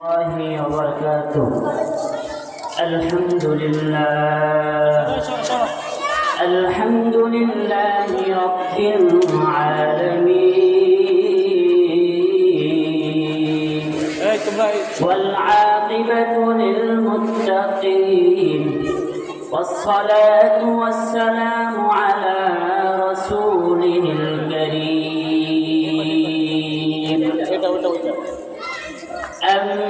الله وبركاته. الحمد لله. الحمد لله رب العالمين. والعاقبة للمتقين. والصلاة والسلام على رسوله الكريم. أما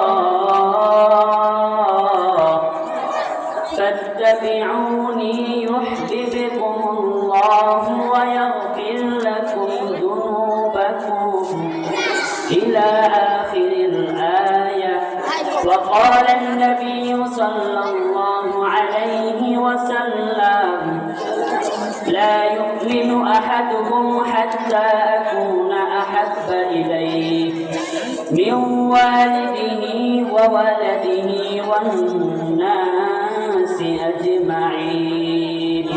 لا يؤمن أحدكم حتى أكون أحب إليه من والده وولده والناس أجمعين.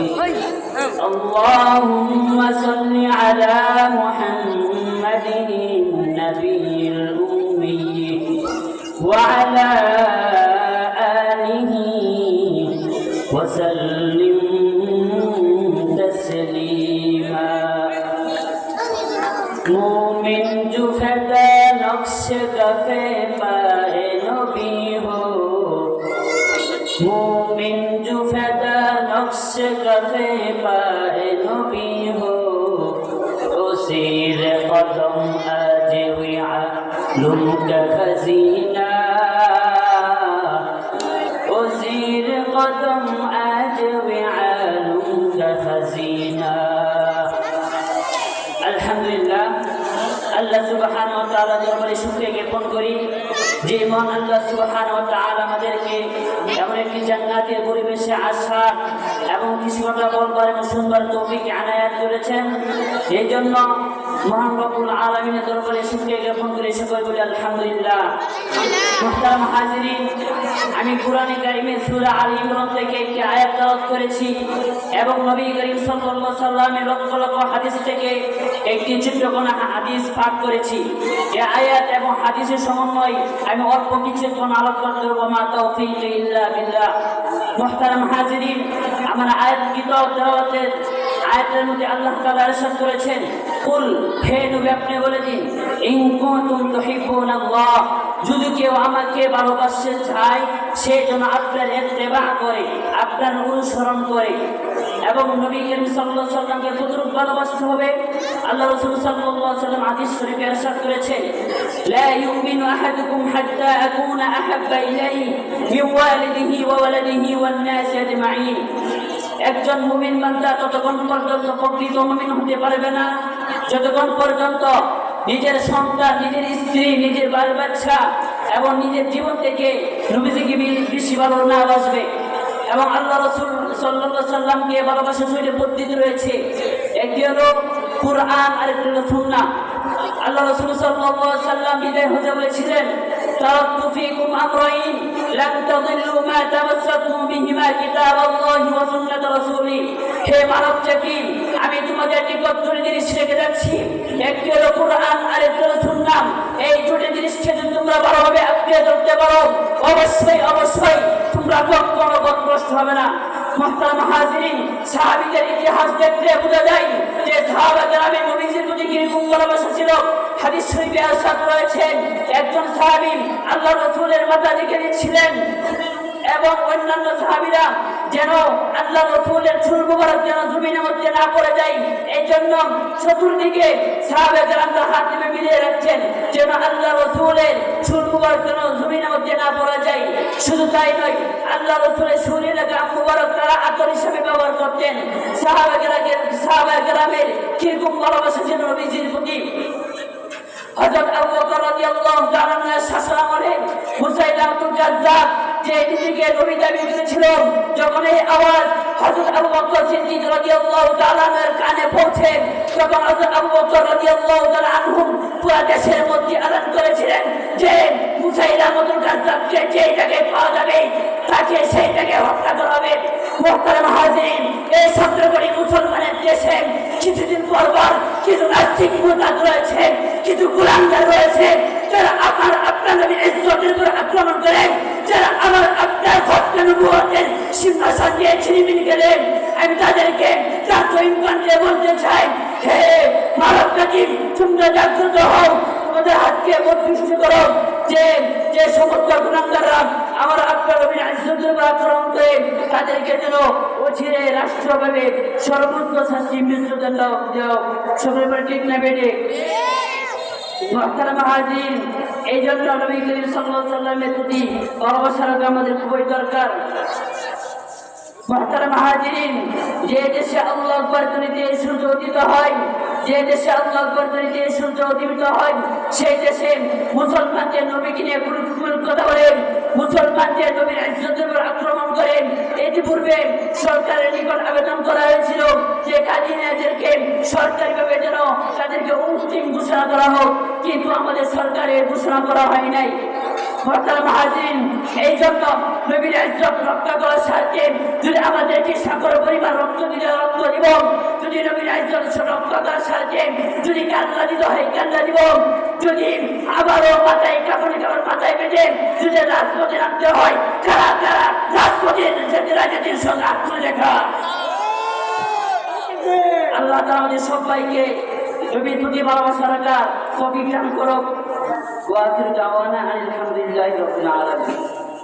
اللهم صل على محمد النبي الأمي وعلى مومن جو فدا نفس کرے پائے نبی ہو اسیر قدم آج وعلم کا خزینہ আল্লাহ সুবহান ওয়া তাআলা দরবারে শুকরিয়া জ্ঞাপন করি, যে মহান আল্লাহ সুবহান ওয়া তাআলা আমাদেরকে এমন একটি জান্নাতের পরিবেশে আসা এবং কিছু কথা বলবার এবং সুন্দর তৌফিক আনায়াত করেছেন। এই জন্য মহান রব্বুল আলামিনের দরবারে শুকরিয়া জ্ঞাপন করে, সকল বলি আলহামদুলিল্লাহ। মুহতারাম হাজিরিন আমি কোরআনে কারিমের সূরা আল ইমরান থেকে একটি আয়াত তেলাওয়াত করেছি এবং নবী করিম সাল্লাল্লাহু আলাইহি সাল্লামের লক্ষ হাদিস থেকে একটি চিত্রকোনা হাদিস পাঠ করেছি। এই আয়াত এবং হাদিসের সমন্বয় আমি অল্প কিছুক্ষণ আলোচনা করব, মা তৌফিক ইল্লা বিল্লাহ। মুহতারাম হাজিরিন, আমার আয়াত কিতাব তেলাওয়াতের আয়াতের মধ্যে আল্লাহ তাআলা ইরশাদ করেছেন, কুল, হে নবী, আপনি বলে দিন, ইন কুনতুম তুহিব্বুনাল্লাহ। যদি কেউ আমাকে ভালোবাসতে চায়, সে যেন আপনার ইত্তেবা করে, আপনার অনুসরণ করে। এবং নবী করিম আলাইহি সাল্লামকে কতটুকু ভালোবাসতে হবে? আল্লাহ রাসূল আলাইহি সাল্লাম হাদিস শরীফে ইরশাদ করেছেন একজন মুমিন বান্দা ততক্ষণ পর্যন্ত প্রকৃত মুমিন হতে পারবে না, যতক্ষণ পর্যন্ত নিজের সন্তান নিজের স্ত্রী নিজের বাল বাচ্চা এবং নিজের জীবন থেকে নবীজিকে বি- বেশি ভালো না বাসবে এবং আল্লাহ রসুল সাল্লাহ সাল্লামকে ভালোবাসার শরীরে পদ্ধতি রয়েছে একটি হলো কুরআন আর একটি হলো সুন্না আল্লাহ রসুল সাল্লাহ সাল্লাম বিদায় হতে বলেছিলেন تركت فيكم أمرين لن تضلوا ما تمسكتم بهما كتاب الله وسنة رسوله হে মানব জাতি আমি তোমাদের নিকট দুটি জিনিস রেখে যাচ্ছি একটি হলো কোরআন পারো অবশ্যই অবশ্যই। তোমরা কখনো পথভ্রষ্ট হবে না। ইতিহাস দেখলে বোঝা যায় যে সাহাবা গ্রামে ছিল। হাদিস শরীফে আরশাদ রয়েছেন একজন সাহাবী আল্লাহ রাসূলের মাথা দিচ্ছিলেন এবং অন্যান্য সাহাবীরা যেন আল্লাহ রসুলের চুল মুবারক যেন জমিনের মধ্যে না পড়ে যায় এই জন্য চতুর্দিকে সাহাবে গ্রামটা হাত নেমে মিলিয়ে রাখছেন, যেন আল্লাহ রসুলের চুল মুবারক যেন জমিনের মধ্যে না পড়ে যায়। শুধু তাই নয় আল্লাহ রসুলের শরীরে গাম মুবারক তারা আতর হিসেবে ব্যবহার করতেন। সাহাবে গ্রামের সাহাবে গ্রামের কীরকম ভালোবাসা ছিল নবীজির প্রতি। হযরত আবু বকর রাদিয়াল্লাহু শাসন আমলে মুসাইলামতুল কাজ্জাব যে নিজেকে নবী দাবি করেছিল যখন এই আওয়াজ হযরত আবু বকর সিদ্দিক রাদিয়াল্লাহু তাআলা এর কানে পৌঁছে, তখন হযরত আবু বকর রাদিয়াল্লাহু তাআলা আনহু পুরো দেশের মধ্যে এলান করেছিলেন যে মুসাইলামতুল কাজ্জাবকে যে জায়গায় পাওয়া যাবে, তাকে সেই জায়গায় হত্যা করা হবে। মোহতারাম হাজির এই সত্রকরি মুসলমানের দেশে কিছুদিন পর পর কিছু নাস্তিক মুদাত রয়েছে, কিছু গুলামদার রয়েছে, যারা আমার আপনার নবীর ইজ্জতের উপর আক্রমণ করে, যারা আমার ভক্তানুভূতের সিংহাসন দিয়ে ছিনিমিনি গেলেন, আমি তাদেরকে দিয়ে বলতে চাই, হে মানব জাতি, তোমরা জাগ্রত হও, তোমাদের হাতকে বদৃষ্ট করো, যে যে সমস্ত গুণাঙ্গাররা আমার আপনার আক্রমণ করে তাদেরকে যেন অচিরে রাষ্ট্রভাবে সর্বোচ্চ শাস্তি মৃত্যুদণ্ড দেও। সবাই ঠিক না বেটে মহতারাম হাজির এই জন্য নবী করিম সাল্লামের প্রতি ভালোবাসা আমাদের খুবই দরকার। যে দেশে সূর্য উদিত হয়, যে দেশে সূর্য উদিত হয়, সেই দেশে মুসলমানদের নবীকে নিয়ে কথা বলেন মুসলমানদের নবীর ইজ্জতের আক্রমণ করেন ইতিপূর্বে সরকারের নিকট আবেদন করা হয়েছিল যে কাদিনাদেরকে সরকারিভাবে যেন তাদেরকে অন্তিম ঘোষণা করা হোক। কিন্তু আমাদের সরকারের ঘোষণা করা হয় নাই। মহতারাম হাজির এই জন্য নবীর ইজ্জত রক্ষা করার স্বার্থে যদি আমাদেরকে সাগর পরিবার রক্ত দিলে রক্ত দিব, যদি নবীর ইজ্জত রক্ষা করার স্বার্থে যদি কান্না দিতে হয় কান্না দিব, যদি আবারও মাথায় কাপড়ে কাপড় মাথায় বেঁধে যদি রাজপথে রাখতে হয়, কারা কারা রাজপথে রাজাদের সঙ্গে আত্ম লেখা আল্লাহ আমাদের সবাইকে নবীর প্রতি ভালোবাসা রাখা। কবি গান করো। আলহামদুলিল্লাহ